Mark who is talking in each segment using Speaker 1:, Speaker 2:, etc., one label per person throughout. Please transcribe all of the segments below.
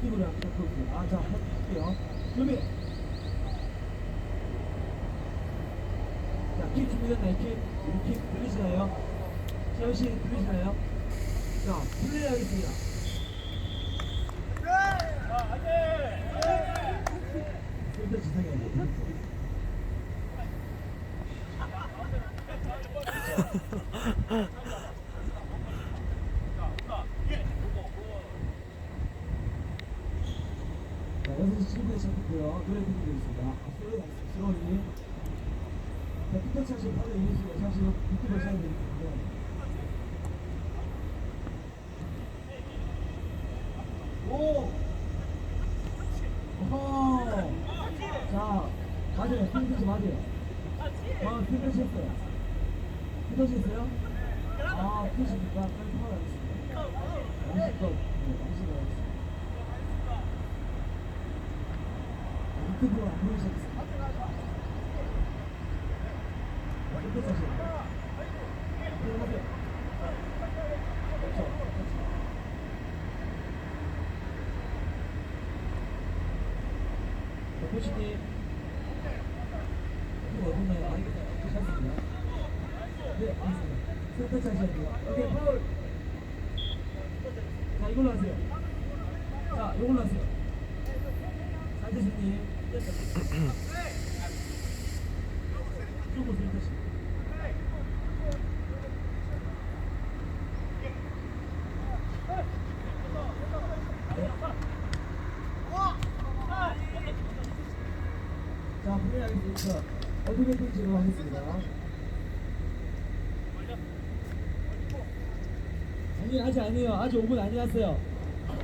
Speaker 1: 느낌으로 한번 볼게요. 아, 자, 한번 볼게요. 준비. 자, 킥 준비됐나요? 킥. 우리 킥 들리시나요? 재현 씨 들리시나요? 자, 플레이 하겠습니다. 안 돼. 자, 6시 7분에 시작했고요. 노래 드리겠습니다. 앞으로 스로이. 자, 피터치 하시면 바로 이기시고, 사실 유튜브 하셔야 되기 때문에. 오! 어허! 자, 맞아요. 피터치 맞아요. 아. 피터치 했어요? 아, 피터치니까 빨리 통화하겠습니다. 양식껏, 네, 양식을 하겠습니다. 유튜브로 안 보이셨어요? 들어가세요. 그렇죠. 그렇죠. 자, 코치님. 이거 어딨나요? 아, 이거 괜찮습니다. 네, 맞습니다. 센터 차셔야 돼요. 오케이, 파울. 자, 이걸로 하세요. 자, 이걸로 하세요. 안대수님. 조금 센터 치. 자, 분명하겠습니다. 어떻게 될지로 하겠습니다. 아니, 아직 아니에요. 아직 5분 안 지났어요.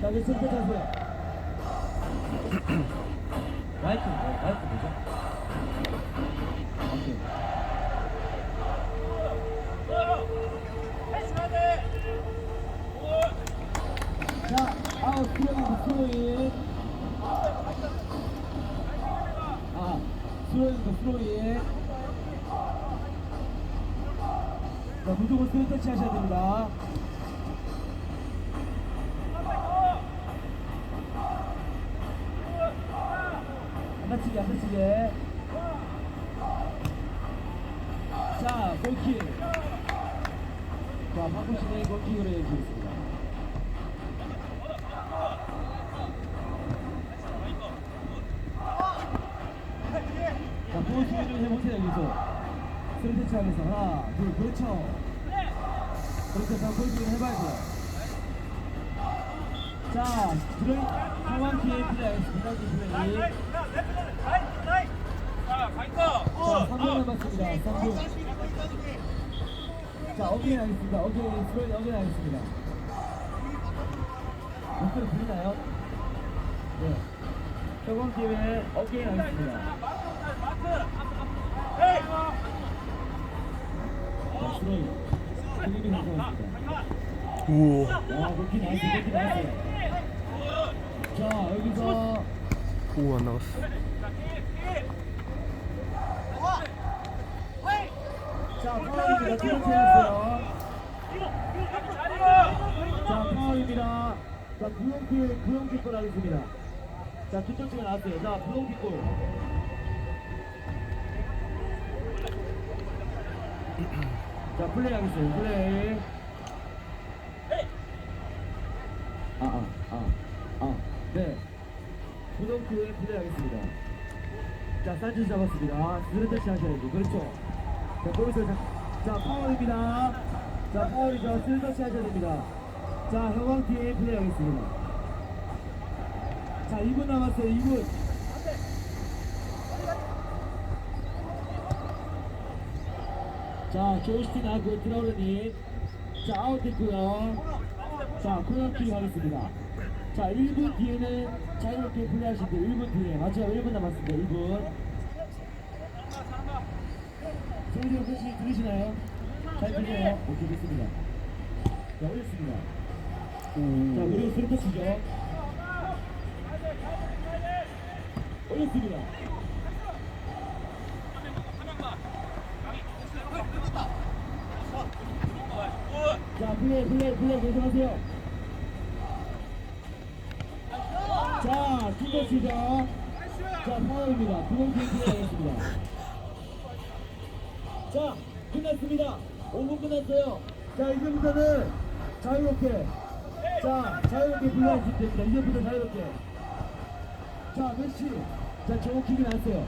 Speaker 1: 자, 이제 선택 하세요. 마이크, 뭐, 마이크 뭐죠? 오케이. 자, 아웃, 스로잉, 스로잉. 아, 스로잉, 스로잉. 자, 무조건 스로잉 터치 하셔야 됩니다. 다치게, 안 다치게. 자, 골킥. 자, 바꾸시네 골킥으로 해주겠습니다. 자, 볼 수비 좀 해보세요, 여기서. 스트레치 하면서. 하나, 둘, 그렇죠. 그렇게 자, 볼 수비 해봐야 돼요. 자, 드로잉 상황 기회 플레이하겠습니다. 플레이. 자, 3분 남았습니다. 3분. 자, 어게인 하겠습니다. 어게인, 스로인 어게인 하겠습니다. 목소리 들리나요? 네. 저번 기회에 어게인 하겠습니다. 자, 스로인. 필리핀 선수입니다.
Speaker 2: 우와.
Speaker 1: 와, 그렇게 나왔어요. 그렇게 나왔어요. 자, 여기서
Speaker 2: 오, 안 나갔어.
Speaker 1: 자, 파울입니다. 했어요. 자, 파울입니다. 자, 구용킥, 구용킥골 하겠습니다. 자, 뒷점치가 나왔어요. 자, 구용킥골. 자, 플레이 하겠어요. 플레이. 아, 아, 아, 아, 네. 구용킥 플레이 하겠습니다. 자, 산지 잡았습니다. 스르터치 하셔야죠. 그렇죠. 자, 거기서 자, 자 파울입니다. 자, 파울이죠. 스르터치 하셔야 됩니다. 자, 형광팀 플레이하겠습니다. 자, 2분 남았어요. 2분. 자, 조스틴 하고 드라우르님. 자, 아웃 됐고요. 자, 코너킥 하겠습니다. 자, 1분 뒤에는 자유롭게 플레이하시면 돼요. 1분 뒤에. 맞죠? 1분 남았습니다. 1분. 성지영 선수 들으시나요? 잘 들려요? 오케이, 됐습니다. 자, 올렸습니다. 자,
Speaker 2: 오.
Speaker 1: 그리고 스리터 치죠. 올렸습니다. 자, 플레이, 플레이, 플레이 계속하세요. 자, 투거치죠. 자, 파울입니다. 두번 게임 플레이 하겠습니다. 자, 끝났습니다. 5분 끝났어요. 자, 이제부터는 자유롭게. 자, 자유롭게 플레이하시면 됩니다. 이제부터 자유롭게. 자, 메시. 자, 정확히게 났어요.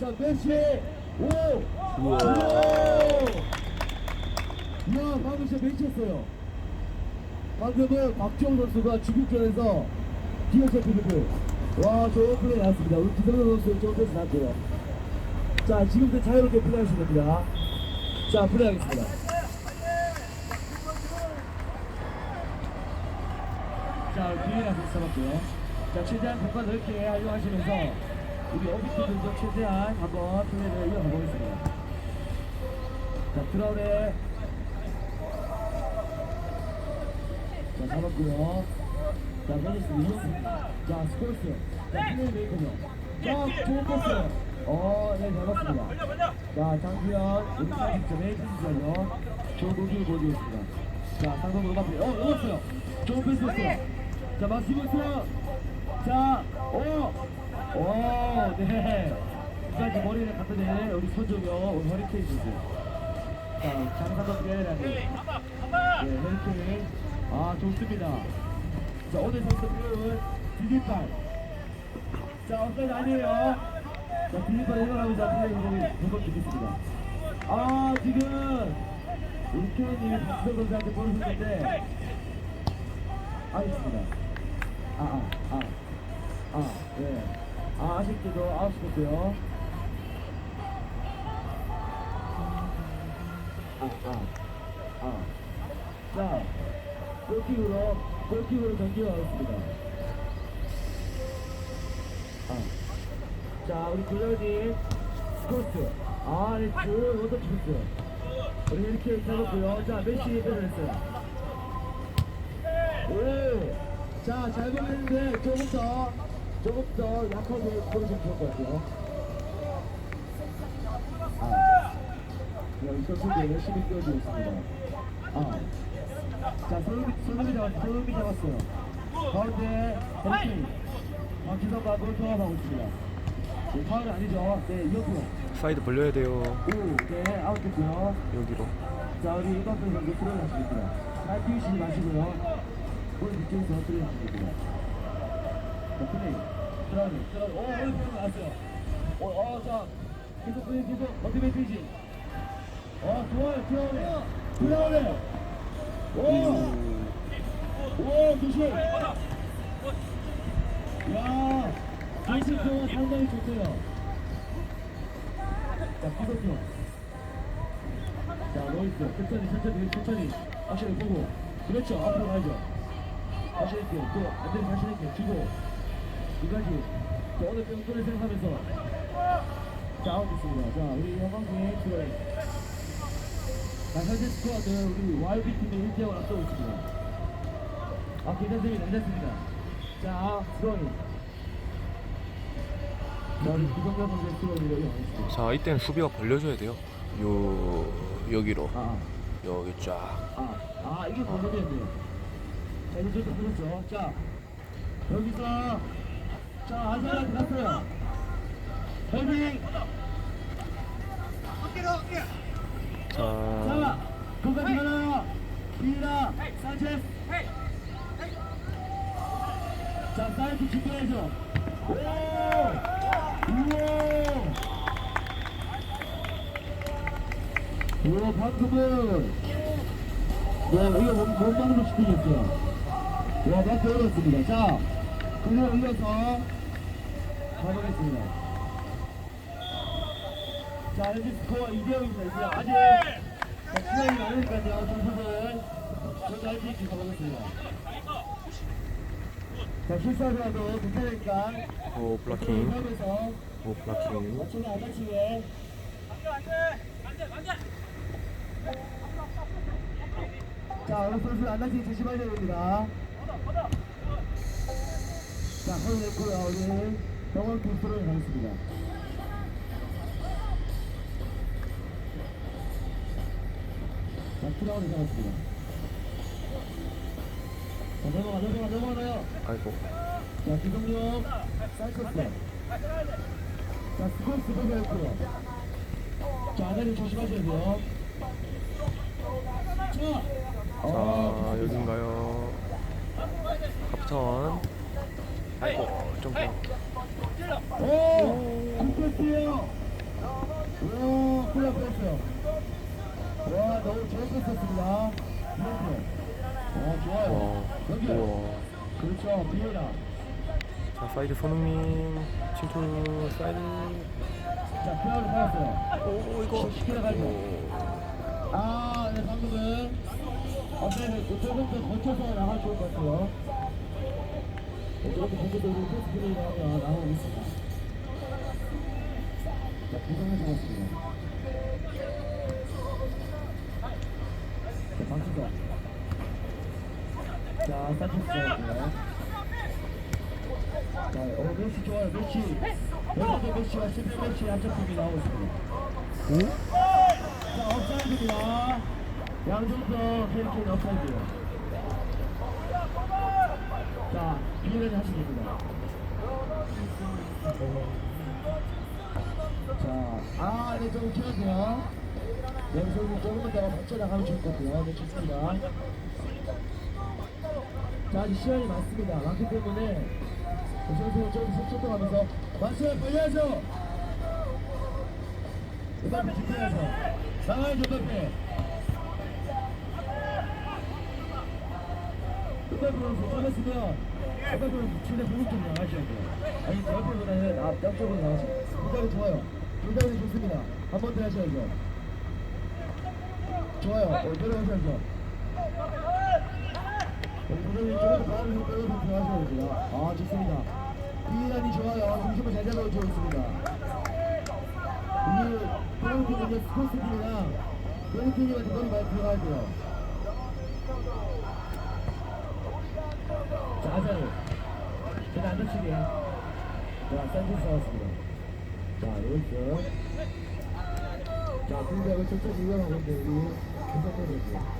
Speaker 1: 자, 메시. 오!
Speaker 2: 우와.
Speaker 1: 이야, 방금 진짜 맹쳤어요. 방금은 박지영 선수가 중국전에서 뒤에서 드리블. 와, 좋은 플레이 나왔습니다. 우리 기성용 선수 좋은 패스 나왔고요. 자, 지금부터 자유롭게 플레이하시면 됩니다. 자, 플레이하겠습니다. 자, 뒤에 나서 잡았고요. 자, 최대한 공간 넓게 활용하시면서 우리 어비트들도 최대한 한번 플레이를 이어가 보겠습니다. 자, 드라운에 자, 잡았고요. 자, 던졌습니다. 자, 스콜스. 자, 플레이 메이커죠. 자, 좋은 패스. 어, 네, 잡았습니다. 자, 장기현, 우리 40점에 패스죠. 좋은 공격을 보여주겠습니다. 자, 상성으로 맞고, 어, 넣었어요. 좋은 패스 였어요. 자, 마시모스. 자, 오! 오, 네. 부산지 머리를 갖다 대 우리 손정영, 우리 허리케인 선수. 자, 장사도 플레이라니. 네, 허리케인. 아, 좋습니다. 자, 오늘 선수들은 디디팔. 자, offside 아니에요. 자, 디디팔 일어나면서 플레이 운동이 두번 주겠습니다. 아, 지금 우리 케이님이 박수호 선수한테 보여줬는데 알겠습니다. 아, 아, 아, 아, 예. 아, 아쉽게도 아웃시켰고요. 아, 아, 아. 자, 골킥으로, 골킥으로 경기가 나왔습니다. 자, 우리 조정님, 스코스. 아, 네, 좋은 워터 스코스. 우리 이렇게 잡았고요. 자, 메시 빼냈어요. 오! 자, 잘 보냈는데, 조금 더, 조금 더 약하게 보여주면 좋을 것 같아요. 아. 야, 이 선수들 열심히 뛰어주고 있습니다. 아. 자, 손흥민, 손흥민 잡았어요. 손흥민 잡았어요. 가운데, 헬키. 박지성과 골 통합하고 있습니다. 네, 파울은 아니죠. 네, 이었고요.
Speaker 2: 사이드 벌려야 돼요.
Speaker 1: 오, 네, 아웃 됐고요.
Speaker 2: 여기로.
Speaker 1: 자, 우리 이광근 선수 들어가시겠습니다. 잘 뛰시지 마시고요. 볼 밑에서 들어가시겠습니다. 자, 플레이. 들어가니, 들어가니. 오, 오늘 나왔어요. 어, 어, 자, 계속 플레이, 계속. 어떻게 뛰지? 어, 좋아요, 들어오네. 들어오네. 오! 오, 조심! 야, 조심도 상당히 좋고요. 자, 기독교. 자, 로이스. 천천히, 천천히, 천천히. 확실히 보고. 그렇죠. 앞으로 가야죠. 자신 있게. 또, 안 되면 자신 있게. 주고. 이까지. 자, 오늘 병도를 생각하면서. 자, 아웃 됐습니다. 자, 우리 영광팀 들어요. 자, 현재 스코어는 우리 YB팀이 1대0을 앞서고 있습니다. 아, 괜찮습니다. 괜찮습니다. 자, 스코어ing. 자,
Speaker 2: 이때는 수비가 벌려줘야 돼요. 요 여기로.
Speaker 1: 아,
Speaker 2: 여기 쫙.
Speaker 1: 아, 아, 이게 범죄였네요. 자, 이제 좀 그렇죠. 자, 여기서, 자, 아사라 들었어요. 헤딩!
Speaker 2: 자,
Speaker 1: 자, 거기까지 가나요? 비라, 산체스. 자, 사이트 집중해야 우와, 방금은. 네, 이거 거 시키겠어요. 와, 맞게 어렵습니다. 자, 그걸 이어서 가보겠습니다. 자, 현재 스코어 2대0입니다. 이제 아직 자, 시간이 많으니까요. 점수를 저도 할수 있게 가보겠습니다. 자, 실수하더라도 괜찮으니까
Speaker 2: 오 블락킹. 오 블락킹.
Speaker 1: 다치게 안 다치게. 자, 어느 선수 안 다치게 조심하셔야 됩니다. 자, 허리 냈고요. 우리 병원 부스로 가겠습니다. 자, 트라우드 잡았습니다. 자, 넘어가, 넘어가, 넘어가요.
Speaker 2: 아이고.
Speaker 1: 자, 기동용, 사이코스. 자, 스코스 보고있고요 자, 아다리 조심하셔야 돼요. 자,
Speaker 2: 자
Speaker 1: 어,
Speaker 2: 여긴가요? 합천. 아이고 점프.
Speaker 1: 오! 굿패스요! 오, 콜라 패스요. 와, 너무 패스였습니다. 이렇게. 어, 좋아요.
Speaker 2: 와.
Speaker 1: 여기.
Speaker 2: 우와.
Speaker 1: 그렇죠, 비에라.
Speaker 2: 자 사이드 손흥민 침투 사이드.
Speaker 1: 자, 피아노 받았어요.
Speaker 2: 오 이거.
Speaker 1: 시키러 가죠.
Speaker 2: 오.
Speaker 1: 아, 네, 방금은. 어, 네, 네, 조금 더 거쳐서 나가면 좋을 것 같아요. 네, 조금 더 본격적으로 패스 플레이를 하면 나오고 있습니다. 자, 구성을 잡았습니다. 자, 방치 자. 잡았고요. 자, 어, 메시 좋아요, 메시. 왼쪽에 메시와 실패 메시 한쪽 팀이 나오고 있습니다.
Speaker 2: 오?
Speaker 1: 자, 업사이드입니다. 양준서 케이크는 업사이드요. 자, 비례를 하시면 됩니다. 자, 아, 네, 좀 키워주세요. 좀 조금만 더 버텨나가면 좋을 것 같아요. 네, 좋습니다. 자, 아직 시간이 많습니다. 많기 때문에 선수는 좀 속속도가면서 맞춰 걸려야죠. 그다음에 집중해서 나가야죠, 그다음에. 그다음으로 도착했으면 그다음으로 진짜 공격 좀 나가셔야 돼요. 아니, 옆으로보다는 앞, 옆쪽으로 나가셔야 돼요. 그다음에 좋아요. 그다음에 좋습니다. 한 번 더 하셔야죠. 좋아요. 어, 내려오셔야죠. 그다음에 조금 더 바로 빼서 들어가셔야 돼요. 아, 좋습니다. 이란이 좋아요. 중심을 잘 잡아주고 있습니다. 우리 프랑스는요 스포츠팀이랑 벨팀이한테 너무 많이 들어가야 돼요. 자, 아자리. 제가 안 다치게. 자, 산체스 나왔습니다. 자, 로이스. 자, 공격을 천천히 이용하고 있는데, 우리 선수.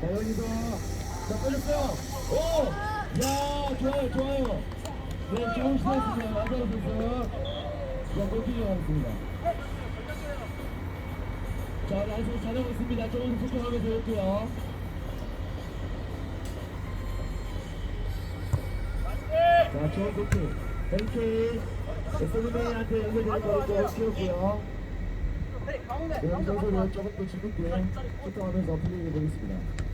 Speaker 1: 자, 여기서. 자, 걸렸어요. 오! 야, 좋아요, 좋아요. 네, 좋은 시도였습니다. 마자로 선수. 자, 골키를 하겠습니다. 자, 라이스 잘하고 있습니다. 조금 소통하면서 올게요. 자, 좋은 골키. LK. SMA한테 연결되는 거를 조금 키웠고요. 네, 선수를 조금 더 즐겁게 소통하면서 플레이해 보겠습니다.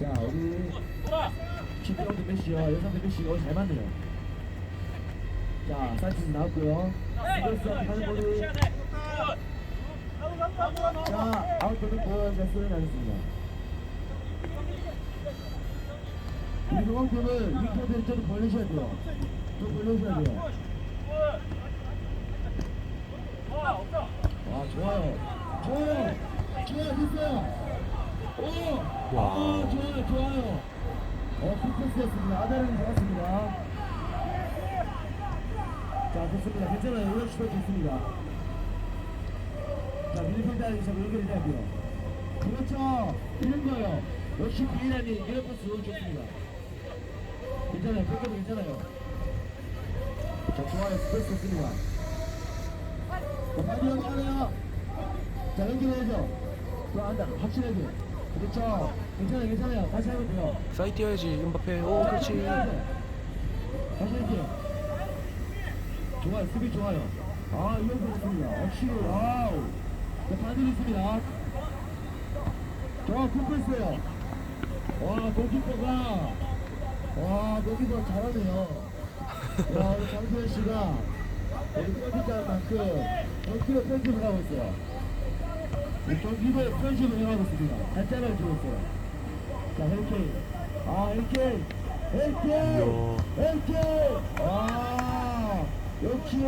Speaker 1: 자, 우리 김병대 메시와 여성대 메시가 오늘 잘 맞네요. 자, 사이트 나왔고요. 이글스 하는 볼이 자, 아웃도는 보여서 수행 하겠습니다. 우리 중앙팀은 위쪽을 좀 벌리셔야 돼요. 좀 벌려주셔야 돼요. 아, 좋아요. 좋아요. 좋아요, 됐어요. 오!
Speaker 2: 와.
Speaker 1: 아, 좋아요, 좋아요. 어, 굿패스였습니다. 아다리는 좋았습니다. 자, 좋습니다. 괜찮아요. 슈퍼 좋습니다. 자, 미드필더하기 좀 연결이 돼요. 그렇죠. 이런 거요. 역시 비인하니 이런 너무 좋습니다. 괜찮아요. 그렇게도 괜찮아요. 자, 좋아요. 스페이스 좋습니다. 자, 빨리 연결해요. 자, 연결해야죠. 또 안다. 확실하게. 그렇죠. 괜찮아요. 괜찮아요. 다시 하면 돼요.
Speaker 2: 사이드 뛰어야지 음바페. 오 그렇지.
Speaker 1: 다시 이렇게. 좋아요. 수비 좋아요. 아, 이런 거 좋습니다. 역시, 와우. 자, 반대로 있습니다. 좋아, 굿패스예요. 와, 골키퍼가, 와, 골키퍼 잘하네요. 야, 우리 장소연 씨가, 우리 골키퍼 만큼, 골키퍼 편집을 하고 있어요. 우리 골키퍼 편집을 해가고 있습니다. 주고 있어요. 자, 헬케인. 아. 헬케인!
Speaker 2: 이야.
Speaker 1: 헬케인! 와, 역시,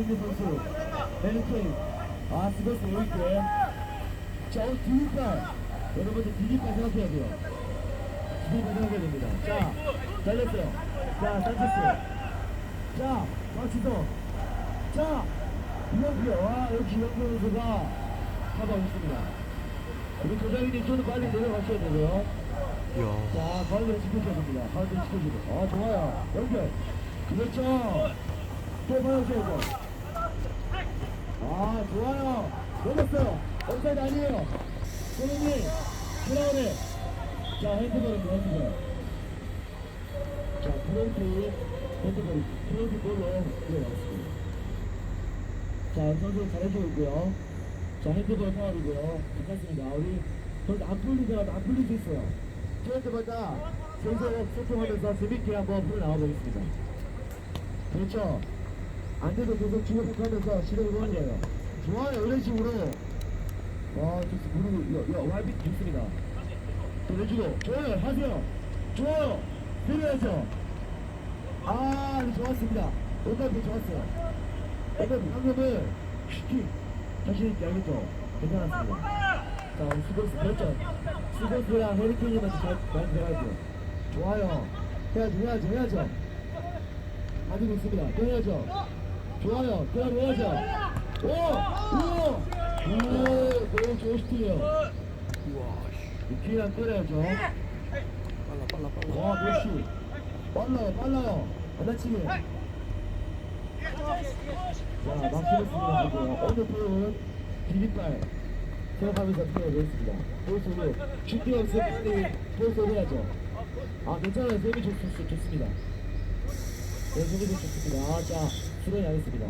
Speaker 1: 있는 선수. 헬케인. 아, 스베스 오이게. 자, 오늘 디귿발. 여러분들 디귿발 생각해야 돼요. 디귿발 생각해야 됩니다. 자, 잘렸어요. 자, 산체스. 자, 박지성. 자, 이영표. 와, 역시 이영표 선수가 하고 있습니다. 우리 조장님 저는 빨리 내려가셔야 되고요.
Speaker 2: 이야.
Speaker 1: 자, 가운데로 지켜줘야 됩니다. 가운데로 지켜주고. 아, 좋아요. 연결. 그렇죠. 또 받아줘야죠. 아, 좋아요. 넘었어요. 업사이드 아니에요. 손흥민, 브라운에. 자, 핸드볼입니다, 핸드볼. 자, 프론트, 핸드볼, 프론트 볼로 들어갔습니다. 자, 선수 잘해주고 있고요. 자, 핸드볼 파울이고요. 괜찮습니다. 우리 선수 안 풀리더라도 안 풀릴 수 있어요. 트렌드마다 선수 소통하면서 재밌게 한번 풀어 나와보겠습니다. 그렇죠. 안 돼도 계속 주고받으면서 시도를 하는 거예요. 좋아요, 이런 식으로. 와. 그리고, 야, 야, 와이비 좋습니다. 또 내주고, 좋아요, 하세요. 좋아요. 때려야죠. 아, 네, 좋았습니다. 오답이 좋았어요. 오답 방금은 슈팅. 자신 있게 알겠죠? 괜찮았습니다. 자, 우리 수고스, 그렇죠. 수고스랑 헤리케인님한테 잘, 많이 들어가죠. 좋아요. 해야죠, 해야죠, 해야죠. 가지고 있습니다. 또 해야죠. 좋아요. 또 해야죠. 오! 오! 오! 너무 좋은 슈팅이에요.
Speaker 2: 우와
Speaker 1: 기회랑 때려야죠.
Speaker 2: 빨라 빨라 빨라
Speaker 1: 와, 메시. 빨라요, 빨라요. 안 다치게. 자, 막히겠습니다. 오늘 표현 비빔발 생각하면서 표현했습니다. 볼소리. 슈팅 없으면 빨리 볼소리 해야죠. 아, 괜찮아요. 셈이 좋, 좋, 좋습니다. 네, 셈이 좋습니다. 아, 자, 수련하겠습니다.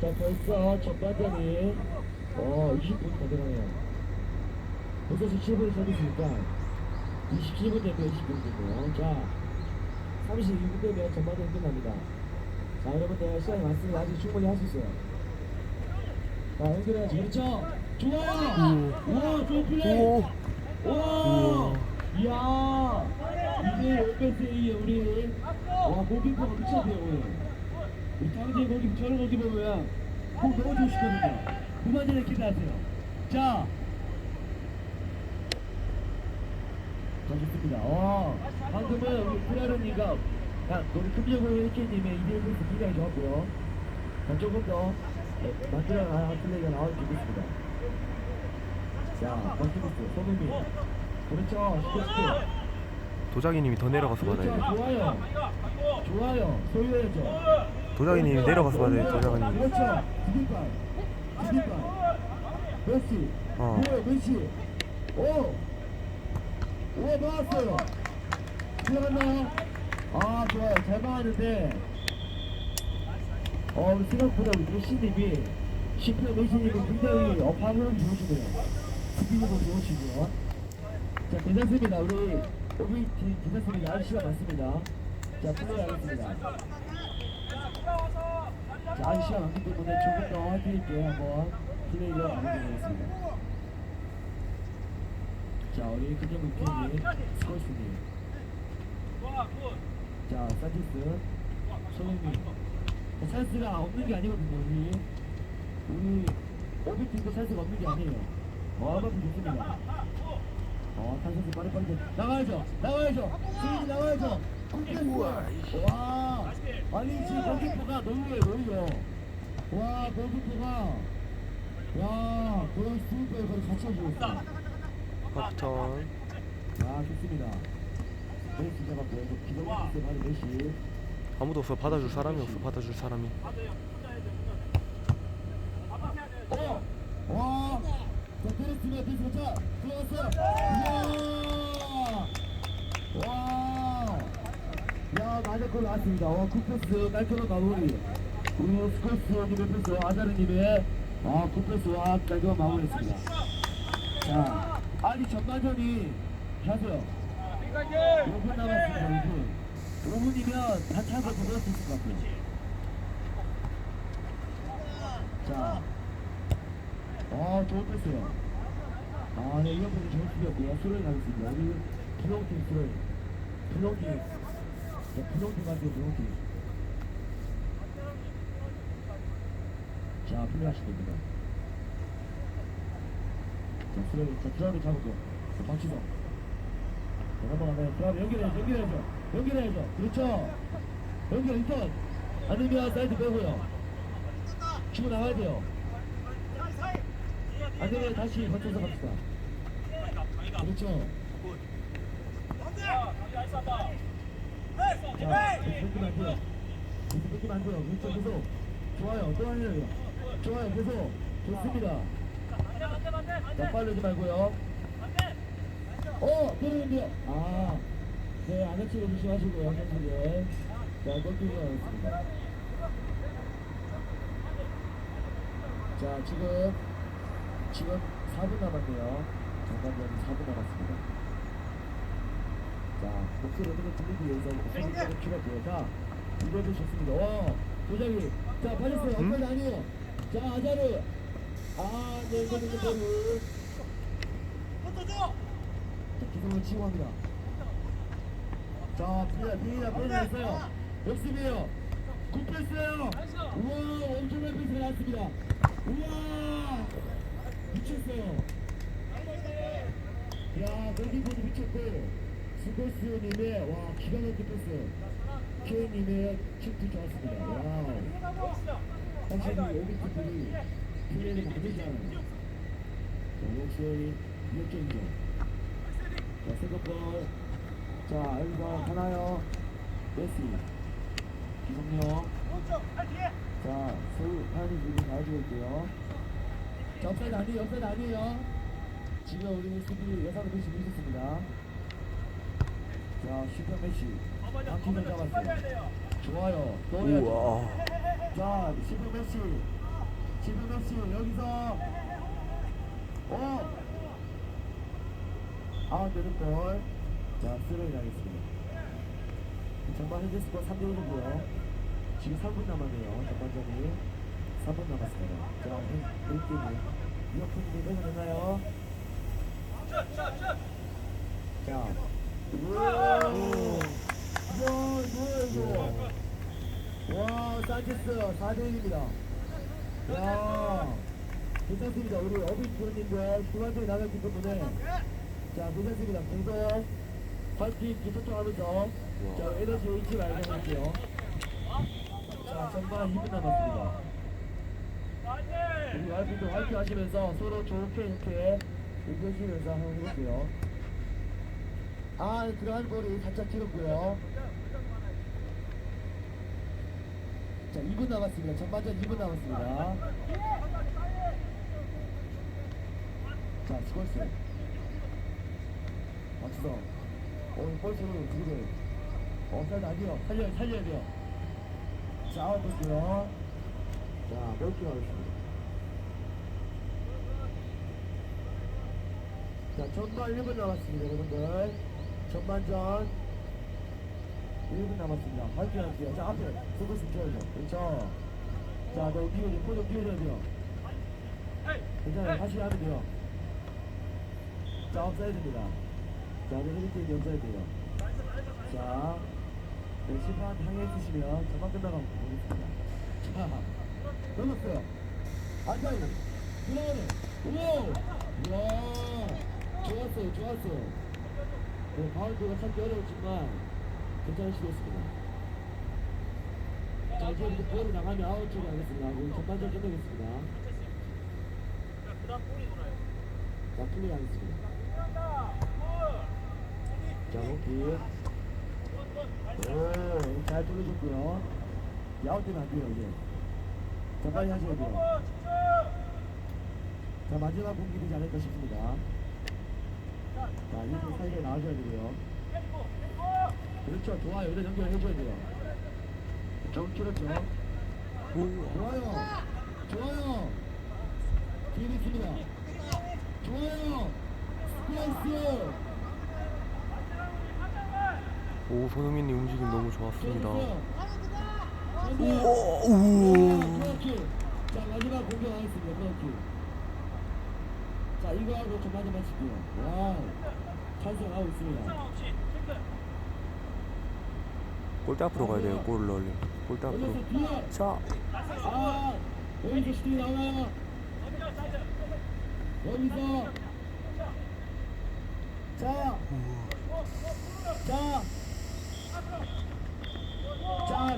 Speaker 1: 자, 벌써 첫 번째니, 어, 20분 더 되네요. 벌써 17분이 지났으니까, 27분 되고 20분 되고요. 자, 32분 되면 전반전 끝납니다. 자, 여러분들 시간이 많습니다. 아직 충분히 할 수 있어요. 자, 연결해야지. 그렇죠? 좋아요! 우와, 좋은 플레이!
Speaker 2: 오
Speaker 1: 우와! 이야! 이제 오펜스에 우리, 와, 골키퍼가 미쳤네요, 오늘. 우리 강제 골키퍼, 저런 골키퍼 보면 꼭 넣어주고 싶거든요. 그만 전에 기대하세요. 자! 자, 좋습니다. 와, 방금은 우리 프라르니가, 야, 우리 금정호 이렇게님의 이대일 선수 굉장히 좋았고요. 자, 조금 더 네, 만들어 나갈 플레이가 수 있습니다. 자, 버티비스, 손흥민. 그렇죠, 쉽게 쉽게.
Speaker 2: 도자기님이 더 내려가서
Speaker 1: 그렇죠,
Speaker 2: 받아야 돼
Speaker 1: 좋아요. 좋아요. 소유해야죠.
Speaker 2: 도자기님이 내려가서 받아야 돼 도자기님
Speaker 1: 그렇죠. 디딤발. 디딤발. 메시.
Speaker 2: 어.
Speaker 1: 뭐야, 메시. 오. 오, 나왔어요. 들어갔나요? 아, 좋아요. 잘 막았는데. 어, 생각보다 우리 메시님이, 시표 메시님이 굉장히 어, 방금 좋으시네요. 스피드도 좋으시고요. 자, 괜찮습니다. 우리, 디- 괜찮습니다. 아저씨가 맞습니다. 자, 플레이 하겠습니다. 자, 시간 많기 때문에 조금 더 있게 한번 플레이를 나눠보겠습니다. 자, 우리 금정국 팀이 스코어스님. 자, 산티스, 손흥민. 자, 찬스가 없는 게 아니거든요, 우리. 우리 오비팀도 찬스가 없는 게 아니에요. 어마어마하게 좋습니다. 어, 탄선수 빠르빠르게 나가야죠, 나가야죠, 수인이 나가야죠.
Speaker 2: 우와,
Speaker 1: 와, 아니 지금 골키퍼가 너무해요, 너무해요. 와, 골키퍼가 와, 거의 스윙백을 거의 같이 해주고 있어요.
Speaker 2: 합턴
Speaker 1: 아, 좋습니다.
Speaker 2: 아무도 없어 받아줄 사람이 없어 받아줄 사람이
Speaker 1: 어, 와, 자 때렸으면 뒤에서 자 들어갔어요. 이야, 와, 야 낮은 골 나왔습니다. 와, 굿패스 깔끔한 마무리. 우리 스코스 님의 패스, 아자르 님의 아 굿패스와 깔끔한 마무리했습니다. 자, 아니 전반전이 하세요. 5분 남았습니다. 5분. 5분이면 다 차서 들어갈 수 있을 것 같아요. 자, 아, 좋은 패스요. 아, 네, 이번 분이 좋은 수비였고요. 수를 가겠습니다. 우리 분홍팀 수를. 분홍팀. 자, 분홍팀 가세요, 분홍팀. 자, 플레이하시면 됩니다. 자, 수를, 자, 드라우를 잡을게요. 자, 박지성. 자, 넘어가면 드라우 연결해야죠, 연결해야죠. 연결해야죠. 그렇죠. 연결, 인턴. 아니면 사이드 빼고요. 치고 나가야 돼요. 안 되면 다시 거쳐서 갑시다. 그렇죠. 자, 뺏기면 안 돼요. 뺏기면 안 돼요. 왼쪽 계속. 좋아요. 또 하네요. 좋아요. 계속. 좋습니다. 자, 오지 말고요. 어, 때리는데요. 아, 네, 안다치고 조심하시고요. 선수들. 자, 골키가 있습니다. 자, 지금, 지금 4분 남았네요. 잠깐만 4분 남았습니다. 자, 목소리 어떻게 들리기 위해서 목소리 좀 줄여줘요. 자, 이번도 좋습니다. 와, 도장이. 자, 빠졌어요. 엉덩이 아니에요. 자, 아자르. 아, 네, 이거는 이거는. 기성을 치고 합니다. 자, 피나, 피나, 빼냈어요. 역습이에요. 굽혔어요. 우와, 엄청난 패스가 나왔습니다. 우와, 미쳤어요. 야, 골키퍼도 미쳤고, 스코스님의, 와, 기가 막힌 패스. 케이님의 슈트 좋았습니다. 와우. 확실히 오비트들이 플레이를 잘하네요. 자, 역시 역전점. 자, 세컨볼. 자, 여기서 하나요. 메시. 기성용. 자, 하연이 지금 나와주고 있고요. 자, 업사이드 아니에요. 업사이드 아니에요. 지금 우리 수비 예상을 메시 있었습니다. 자, 슈퍼 메시. 한키를 잡았어요. 좋아요. 또 해야죠. 자, 슈퍼 메시. 슈퍼 메시. 여기서. 어! 아, 되는 볼. 자, 쓰러이 나겠습니다. 정말 현재 스코어 3대 1이고요. 지금 3분 남았네요. 전반전이 3분 남았습니다. 자, 1팀이 이어폰이 뺏어내나요? 자, 우와! 와, 산체스 4대 1입니다. 야, 괜찮습니다. 우리 어빈 프로님들 중간에 나갔기 때문에 자, 괜찮습니다. 계속 파이팅 기초통하면서 자, 에너지 잃지 말고 할게요. 자, 전반 2분 남았습니다. 우리 와이프도 화이팅 하시면서 서로 좋게 이렇게 응원하시면서 한번 해볼게요. 아, 들어간 볼이 살짝 길었고요. 자, 2분 남았습니다. 전반전 2분 남았습니다. 자, 스콜스. 박수성. 어, 벌써로 두개 어, 살아니요 살려야, 살려야 돼요. 자, 아웃 볼게요. 자. 자, 전반 1분 남았습니다, 여러분들. 전반전 1분 남았습니다. 화이팅 할게요. 자, 앞에 스콜스 줘야죠. 그렇죠. 자, 너 뛰어야 포좀 뛰어줘야 돼요. 괜찮아요. 다시 하면 돼요. 자, 업사이드입니다. 자, 우리 헤리테이지 업사이드예요. 자, 네, 심판 향해 주시면 저만 끝나가면 보겠습니다. 자, 넘었어요. 안타이 들어가네. 오! 와, 좋았어요, 좋았어요. 네, 바운드가 찾기 어려웠지만 괜찮으시겠습니다. 자, 이제 볼이 나가면 아웃 처리하겠습니다. 우리 전반전 끝내겠습니다. 자, 플레이 하겠습니다. 자, 로키. 오, 잘 돌려줬고요. 되면 안 돼요, 이제. 자, 빨리 하셔야 돼요. 자, 마지막 공격이지 않을까 싶습니다. 자, 이렇게 사이에 나와줘야 되고요. 그렇죠, 좋아요. 이런 연결 해줘야 돼요. 좀 길었죠? 좋아요. 좋아요. 뒤에 있습니다. 좋아요. 스파이스.
Speaker 2: 오, 손흥민님 움직임 너무 좋았습니다.
Speaker 1: 우와. 자 마지막 공격 하겠습니다. 그렇지. 자 이거 하고 전반전 마칠게요. 와우. 찬성하고 있습니다.
Speaker 2: 골대 앞으로 가야 돼요. 골을 넣으려면. 골대 앞으로. 자,
Speaker 1: 아 여기서 슈팅이 나와요. 여기서. 자. 자. 자, 전반전 끝내겠습니다. 전반전 끝내겠습니다.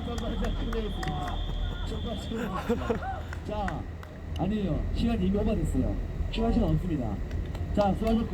Speaker 1: 자, 아니에요. 시간이 이미 오버됐어요. 시간 없습니다. 자, 수고하셨고.